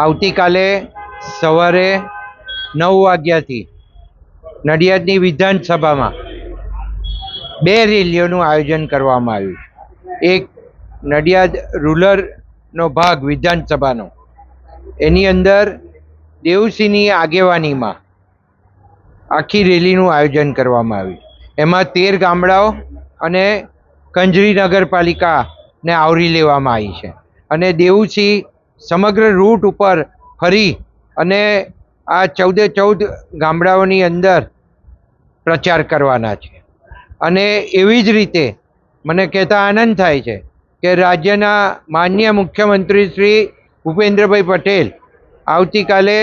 આવતીકાલે સવારે નવ વાગ્યાથી નડિયાદની વિધાનસભામાં બે રેલીઓનું આયોજન કરવામાં આવ્યું એક નડિયાદ રૂરલનો ભાગ વિધાનસભાનો. એની અંદર દેવસિંહની આગેવાનીમાં આખી રેલીનું આયોજન કરવામાં આવ્યું એમાં તેર ગામડાઓ અને કંજરી નગરપાલિકાને આવરી લેવામાં આવી છે. અને દેવુસિંહ સમગ્ર રૂટ ઉપર ફરી અને આ ચૌદે ચૌદ ગામડાઓની અંદર પ્રચાર કરવાના છે. અને એવી જ રીતે મને કહેતા આનંદ થાય છે કે રાજ્યના માન્ય મુખ્યમંત્રી શ્રી ભૂપેન્દ્રભાઈ પટેલ આવતીકાલે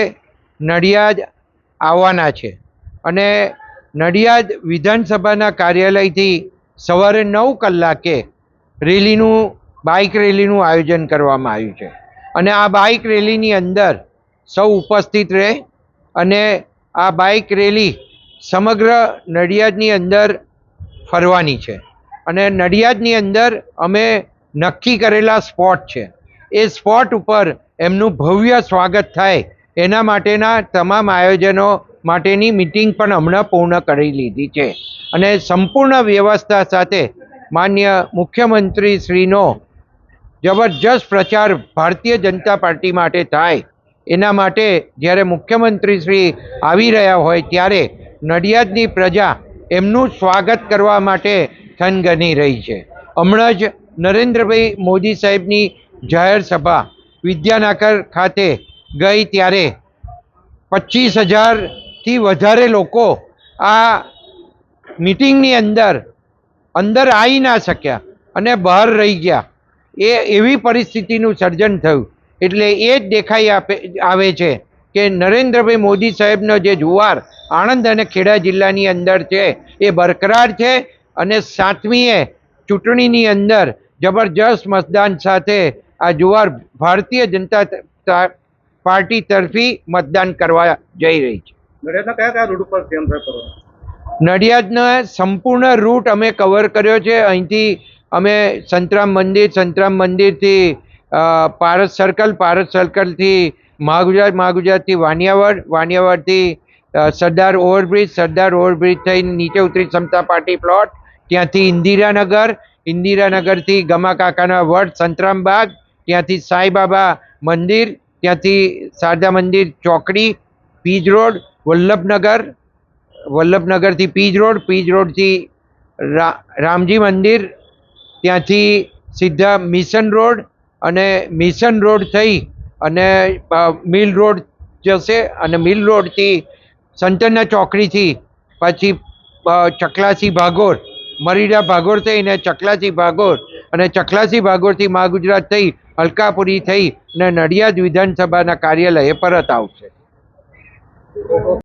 નડિયાદ આવવાના છે. અને નડિયાદ વિધાનસભાના કાર્યાલયથી સવારે નવ કલાકે રેલીનું, બાઇક રેલીનું આયોજન કરવામાં આવ્યું છે. અને આ બાઇક રેલીની અંદર સૌ ઉપસ્થિત રહે અને આ બાઇક રેલી સમગ્ર નડિયાદની અંદર ફરવાની છે. અને નડિયાદની અંદર અમે નક્કી કરેલા સ્પોટ છે. એ સ્પોટ ઉપર એમનું ભવ્ય સ્વાગત થાય. એના માટેના તમામ આયોજનો માટેની મિટિંગ પણ હમણાં પૂર્ણ કરી લીધી છે. અને સંપૂર્ણ વ્યવસ્થા સાથે માન્ય મુખ્યમંત્રી શ્રીનો જબરજસ્ત પ્રચાર ભારતીય જનતા પાર્ટી માટે થાય. એના માટે જ્યારે મુખ્યમંત્રી શ્રી આવી રહ્યા હોય ત્યારે નડિયાદની પ્રજા એમનું સ્વાગત કરવા માટે થનગની રહી છે. હમણાં જ નરેન્દ્રભાઈ મોદી સાહેબની જાહેર સભા વિદ્યાનગર ખાતે ગઈ ત્યારે પચીસ હજારથી વધારે લોકો આ મિટિંગની અંદર અંદર આવી ના શક્યા અને બહાર રહી ગયા. એ એવી પરિસ્થિતિનું સર્જન થયું. એટલે એ જ દેખાઈ આપે આવે છે કે નરેન્દ્રભાઈ મોદી સાહેબનો જે જુવાર આણંદ અને ખેડા જિલ્લાની અંદર છે એ બરકરાર છે અને સાતમીએ ચૂંટણીની અંદર જબરજસ્ત મતદાન સાથે આ જુવાર ભારતીય જનતા પાર્ટી તરફી મતદાન કરવા જઈ રહી છે. નડિયાદના કયા કયા રૂટ ઉપર કેમ નડિયાદનો સંપૂર્ણ રૂટ અમે કવર કર્યો છે. અહીંથી અમે સંતરામ મંદિર, સંતરામ મંદિરથી પારસ સર્કલ, પારસ સર્કલથી મહાગુજરાત મહાગુજરાતથી વાનિયાવડ, વાનિયાવડથી સરદાર ઓવરબ્રિજ સરદાર ઓવરબ્રિજ થઈને નીચે ઉતરી સમતા પાર્ટી પ્લોટ, ત્યાંથી ઇન્દિરાનગર, ઇન્દિરાનગરથી ગમા કાકાના વડ સંતરામબાગ ત્યાંથી સાંઈબાબા મંદિર, ત્યાંથી શારદા મંદિર ચોકડી, પીજ રોડ, વલ્લભનગર, વલ્લભનગરથી પીજ રોડ, પીજ રોડથી રા, રામજી મંદિર ત્યાંથી સીધા મિશન રોડ અને મિશન રોડ થઈ અને મિલ રોડ જશે અને મિલ રોડથી સંતરના ચોકડીથી પછી ચકલાસી ભાગોર, મરીડા ભાગોર થઈને ચકલાસી ભાગોર અને ચકલાસી ભાગોરથી મા ગુજરાત થઈ અલકાપુરી થઈ અને નડિયાદ વિધાનસભાના કાર્યાલયે પરત આવશે.